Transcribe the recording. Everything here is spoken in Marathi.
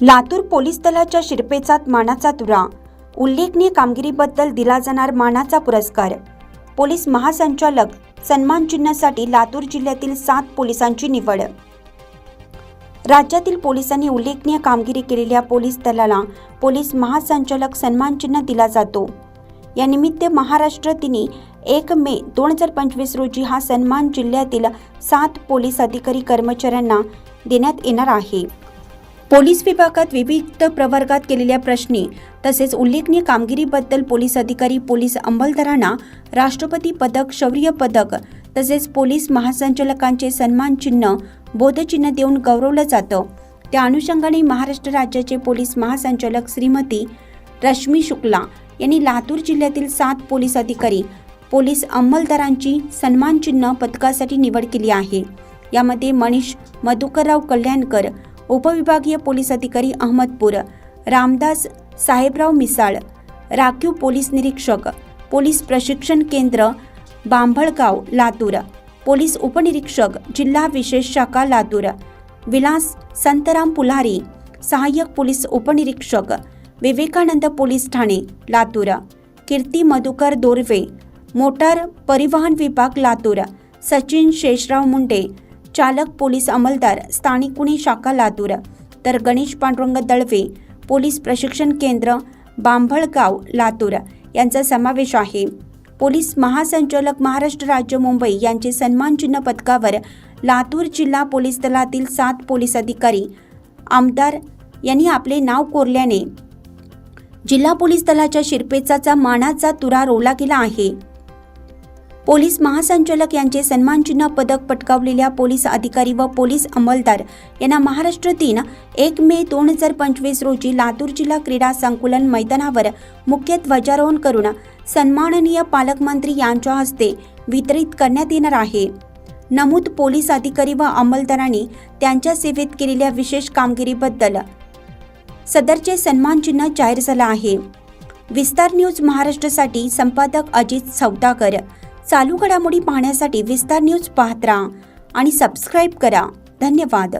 लातूर पोलीस दलाच्या शिरपेचात मानाचा तुरा. उल्लेखनीय कामगिरीबद्दल दिला जाणार मानाचा पुरस्कार. पोलीस महासंचालक सन्मान चिन्हासाठी लातूर जिल्ह्यातील सात पोलिसांची निवड. राज्यातील पोलिसांनी उल्लेखनीय कामगिरी केलेल्या पोलीस दलाला पोलीस महासंचालक सन्मान चिन्ह दिला जातो. या निमित्त महाराष्ट्र दिनी एक मे दोन हजार पंचवीस रोजी हा सन्मान जिल्ह्यातील सात पोलीस अधिकारी कर्मचाऱ्यांना देण्यात येणार आहे. पोलीस विभागात विविध प्रवर्गात केलेल्या प्रश्नी तसेच उल्लेखनीय कामगिरीबद्दल पोलीस अधिकारी पोलीस अंमलदारांना राष्ट्रपती पदक शौर्य पदक तसेच पोलीस महासंचालकांचे सन्मान चिन्ह बोधचिन्ह देऊन गौरवलं जातं. त्या अनुषंगाने महाराष्ट्र राज्याचे पोलीस महासंचालक श्रीमती रश्मी शुक्ला यांनी लातूर जिल्ह्यातील सात पोलीस अधिकारी पोलीस अंमलदारांची सन्मान चिन्ह पदकासाठी निवड केली आहे. यामध्ये मनीष मधुकरराव कल्याणकर उपविभागीय पोलीस अधिकारी अहमदपूर रामदास साहेबराव मिसाळ राखीव पोलीस निरीक्षक पोलीस प्रशिक्षण केंद्र बांभळगाव लातूर पोलीस उपनिरीक्षक जिल्हा विशेष शाखा लातूर विलास संतराम पुलारी सहाय्यक पोलीस उपनिरीक्षक विवेकानंद पोलीस ठाणे लातूर कीर्ती मधुकर दोरवे मोटार परिवहन विभाग लातूर सचिन शेषराव मुंडे चालक पोलीस अंमलदार स्थानिक गुन्हे शाखा लातूर. तर गणेश पांडुरंग दळवे पोलीस प्रशिक्षण केंद्र बांभळगाव लातूर. यांचा समावेश आहे. पोलीस महासंचालक महाराष्ट्र राज्य मुंबई यांचे सन्मान चिन्ह पदकावर लातूर जिल्हा पोलीस दलातील सात पोलीस अधिकारी आमदार यांनी आपले नाव कोरल्याने जिल्हा पोलीस दलाच्या शिरपेचाचा मानाचा तुरा रोवला गेला आहे. पोलीस महासंचालक यांचे सन्मानचिन्ह पदक पटकावलेल्या पोलीस अधिकारी व पोलीस अंमलदार यांना महाराष्ट्र दिन एक मे दोन हजार पंचवीस रोजी लातूर जिल्हा क्रीडा संकुलन मैदानावर मुख्य ध्वजारोहण करून सन्माननीय पालकमंत्री यांच्या हस्ते वितरित करण्यात येणार आहे. नमूद पोलीस अधिकारी व अंमलदारांनी त्यांच्या सेवेत केलेल्या विशेष कामगिरीबद्दल सदरचे सन्मानचिन्ह जाहीर झालं आहे. विस्तार न्यूज महाराष्ट्रासाठी संपादक अजित सौदागर. चालू घडामोडी पाहण्यासाठी विस्तार न्यूज पाहत राहा आणि सबस्क्राईब करा. धन्यवाद.